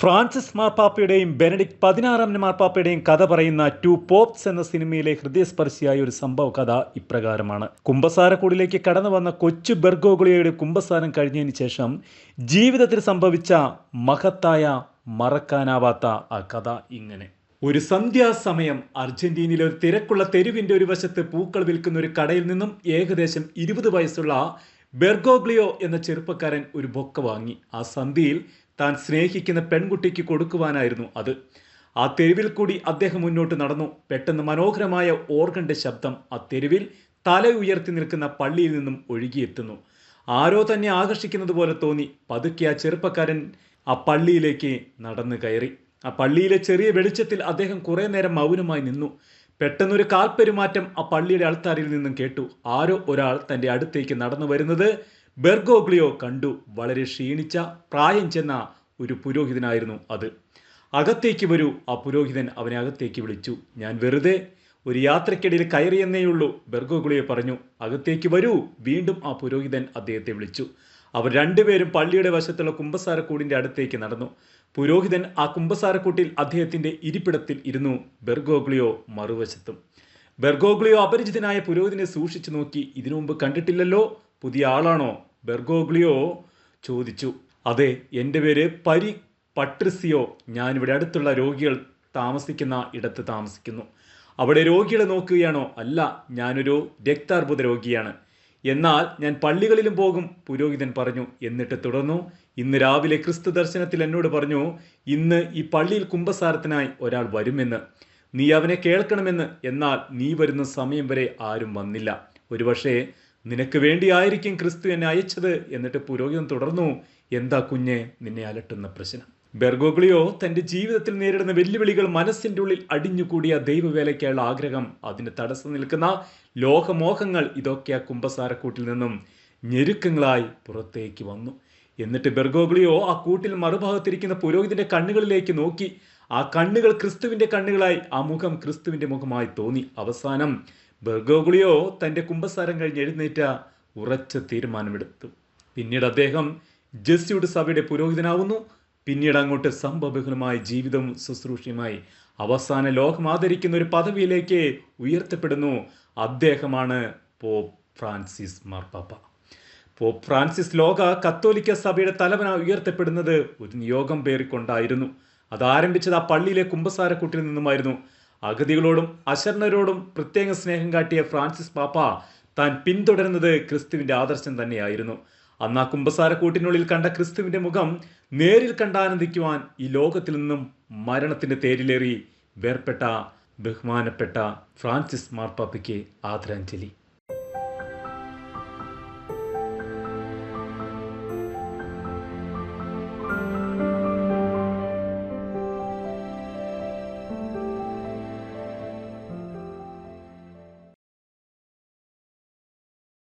Francis മാർപ്പാപ്പയുടെയും Benedict പതിനാറാം മാർപ്പാപ്പയുടെയും കഥ പറയുന്ന ടു പോപ്സ് എന്ന സിനിമയിലെ ഹൃദയസ്പർശിയായ ഒരു സംഭവ കഥ ഇപ്രകാരമാണ്. കുംഭസാരക്കൂടിലേക്ക് കടന്നു വന്ന കൊച്ചു ബെർഗോഗുളിയയുടെ കുംഭസാരം കഴിഞ്ഞതിന് ശേഷം ജീവിതത്തിൽ സംഭവിച്ച മഹത്തായ മറക്കാനാവാത്ത ആ കഥ ഇങ്ങനെ. ഒരു സന്ധ്യാസമയം അർജന്റീനയിലെ ഒരു തിരക്കുള്ള തെരുവിന്റെ ഒരു വശത്ത് പൂക്കൾ വിൽക്കുന്ന ഒരു കടയിൽ നിന്നും ഏകദേശം ഇരുപത് വയസ്സുള്ള ബെർഗോഗ്ലിയോ എന്ന ചെറുപ്പക്കാരൻ ഒരു ബൊക്ക വാങ്ങി. ആ സന്ധ്യയിൽ താൻ സ്നേഹിക്കുന്ന പെൺകുട്ടിക്ക് കൊടുക്കുവാനായിരുന്നു അത്. ആ തെരുവിൽ കൂടി അദ്ദേഹം മുന്നോട്ട് നടന്നു. പെട്ടെന്ന് മനോഹരമായ ഓർഗന്റെ ശബ്ദം ആ തെരുവിൽ തല ഉയർത്തി നിൽക്കുന്ന പള്ളിയിൽ നിന്നും ഒഴുകിയെത്തുന്നു. ആരോ തന്നെ ആകർഷിക്കുന്നത് പോലെ തോന്നി. പതുക്കെ ആ ചെറുപ്പക്കാരൻ ആ പള്ളിയിലേക്ക് നടന്നു കയറി. ആ പള്ളിയിലെ ചെറിയ വെളിച്ചത്തിൽ അദ്ദേഹം കുറെ നേരം മൗനമായി നിന്നു. പെട്ടെന്നൊരു കാൽപ്പെരുമാറ്റം ആ പള്ളിയുടെ അൾത്താരിൽ നിന്നും കേട്ടു. ആരോ ഒരാൾ തന്റെ അടുത്തേക്ക് നടന്നു വരുന്നത് ബെർഗോഗ്ലിയോ കണ്ടു. വളരെ ക്ഷീണിച്ച പ്രായം ചെന്ന ഒരു പുരോഹിതനായിരുന്നു അത്. അകത്തേക്ക് വരൂ. ആ പുരോഹിതൻ അവനെ അകത്തേക്ക് വിളിച്ചു. ഞാൻ വെറുതെ ഒരു യാത്രക്കിടയിൽ കയറിയെന്നേയുള്ളൂ ബെർഗോഗ്ലിയോ പറഞ്ഞു. അകത്തേക്ക് വരൂ. വീണ്ടും ആ പുരോഹിതൻ അദ്ദേഹത്തെ വിളിച്ചു. അവർ രണ്ടുപേരും പള്ളിയുടെ വശത്തുള്ള കുമ്പസാരക്കൂടിന്റെ അടുത്തേക്ക് നടന്നു. പുരോഹിതൻ ആ കുമ്പസാരക്കൂട്ടിൽ അദ്ദേഹത്തിന്റെ ഇരിപ്പിടത്തിൽ ഇരുന്നു. ബെർഗോഗ്ലിയോ മറുവശത്തും. ബെർഗോഗ്ലിയോ അപരിചിതനായ പുരോഹിതനെ സൂക്ഷിച്ചു നോക്കി. ഇതിനു മുമ്പ് കണ്ടിട്ടില്ലല്ലോ? പുതിയ ആളാണോ? ബെർഗോഗ്ലിയോ ചോദിച്ചു. അതെ എന്റെ പേര് പരി പട്രിസിയോ. ഞാനിവിടെ അടുത്തുള്ള രോഗികൾ താമസിക്കുന്ന ഇടത്ത് താമസിക്കുന്നു. അവിടെ രോഗികളെ നോക്കുകയാണോ? അല്ല ഞാനൊരു രക്താർബുദ രോഗിയാണ്. എന്നാൽ ഞാൻ പള്ളികളിലും പോകും പുരോഹിതൻ പറഞ്ഞു. എന്നിട്ട് തുടർന്നു ഇന്ന് രാവിലെ ക്രിസ്തു ദർശനത്തിൽ എന്നോട് പറഞ്ഞു ഇന്ന് ഈ പള്ളിയിൽ കുംഭസാരത്തിനായി ഒരാൾ വരുമെന്ന്. നീ അവനെ കേൾക്കണമെന്ന് എന്നാൽ നീ വരുന്ന സമയം വരെ ആരും വന്നില്ല. ഒരുപക്ഷെ നിനക്ക് വേണ്ടിയായിരിക്കും ക്രിസ്തു എന്നെ അയച്ചത് എന്നിട്ട് പുരോഹിതൻ തുടർന്നു എന്താ കുഞ്ഞെ നിന്നെ അലട്ടുന്ന പ്രശ്നം? ബെർഗോഗ്ലിയോ തന്റെ ജീവിതത്തിൽ നേരിടുന്ന വെല്ലുവിളികൾ മനസ്സിന്റെ ഉള്ളിൽ അടിഞ്ഞുകൂടിയ ദൈവവേലയ്ക്കായുള്ള ആഗ്രഹം അതിന് തടസ്സം നിൽക്കുന്ന ലോകമോഹങ്ങൾ ഇതൊക്കെ ആ കുംഭസാരക്കൂട്ടിൽ നിന്നും ഞെരുക്കങ്ങളായി പുറത്തേക്ക് വന്നു. എന്നിട്ട് ബെർഗോഗ്ലിയോ ആ കൂട്ടിൽ മറുഭാഗത്തിരിക്കുന്ന പുരോഹിതന്റെ കണ്ണുകളിലേക്ക് നോക്കി. ആ കണ്ണുകൾ ക്രിസ്തുവിന്റെ കണ്ണുകളായി ആ മുഖം ക്രിസ്തുവിന്റെ മുഖമായി തോന്നി. അവസാനം ബെർഗോഗ്ലിയോ തന്റെ കുംഭസാരം കഴിഞ്ഞ് എഴുന്നേറ്റ ഉറച്ച തീരുമാനമെടുത്തു. പിന്നീട് അദ്ദേഹം ജസ്യൂട്ട് സഭയുടെ പുരോഹിതനാവുന്നു. പിന്നീട് അങ്ങോട്ട് സംഭവബഹുലമായ ജീവിതവും ശുശ്രൂഷയുമായി അവസാന ലോകം ആദരിക്കുന്ന ഒരു പദവിയിലേക്ക് ഉയർത്തപ്പെടുന്നു. അദ്ദേഹമാണ് പോപ്പ് ഫ്രാൻസിസ് മാർപ്പാപ്പ. പോപ്പ് ഫ്രാൻസിസ് ലോക കത്തോലിക്ക സഭയുടെ തലവനായി ഉയർത്തപ്പെടുന്നത് ഒരു നിയോഗം പേറിക്കൊണ്ടായിരുന്നു. അത് ആരംഭിച്ചത് ആ പള്ളിയിലെ കുംഭസാരക്കൂട്ടിൽ നിന്നുമായിരുന്നു. അഗതികളോടും അശരണരോടും പ്രത്യേക സ്നേഹം കാട്ടിയ ഫ്രാൻസിസ് പാപ്പ താൻ പിന്തുടരുന്നത് ക്രിസ്തുവിന്റെ ആദർശം തന്നെയായിരുന്നു. അന്ന് ആ കുമ്പസാരക്കൂട്ടിനുള്ളിൽ കണ്ട ക്രിസ്തുവിന്റെ മുഖം നേരിൽ കണ്ടാനന്ദിക്കുവാൻ ഈ ലോകത്തിൽ നിന്നും മരണത്തിന്റെ തേരിലേറി വേർപ്പെട്ട ബഹുമാനപ്പെട്ട ഫ്രാൻസിസ് മാർപ്പാപ്പയ്ക്ക് ആദരാഞ്ജലി.